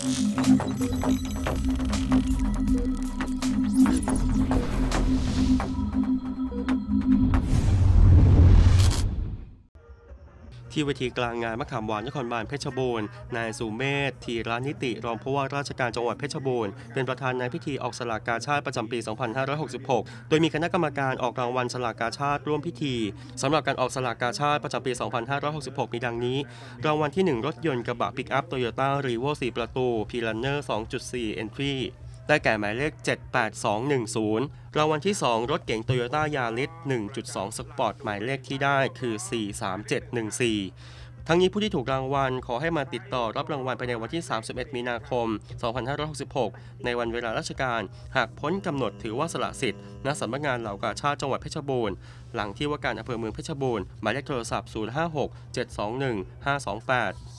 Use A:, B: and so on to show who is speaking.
A: Thank you. ที่เวทีกลางงานมะขามหวานนครบาลเพชรบูรณ์นายสุเมธธีรานิติ รองผู้ว่าราชการจังหวัดเพชรบูรณ์เป็นประธานในพิธีออกสลากกาชาติประจำปี 2566 โดยมีคณะกรรมการออกรางวัลสลากกาชาติร่วมพิธีสำหรับการออกสลากกาชาติประจำปี 2566 มีดังนี้ รางวัลที่ 1 รถยนต์กระบะปิกอัพโตโยต้ารีโว4ประตูพีลันเนอร์ 2.4 Entry ได้แก่หมายเลข 78210 รางวัลที่ 2 รถเก๋งโตโยต้ายาริส1.2 สปอร์ต หมายเลขที่ได้คือ 43714ทั้งนี้ผู้ที่ถูกรางวัลขอให้มาติดต่อรับรางวัลภายในวันที่ 31 มีนาคม 2566 ในวันเวลาราชการ หากพ้นกำหนดถือว่าสละสิทธิ์ ณ สำนักงานเหล่ากาชาติจังหวัดเพชรบูรณ์ หลังที่ว่าการอำเภอเมืองเพชรบูรณ์ หมายเลขโทรศัพท์ 056 721 528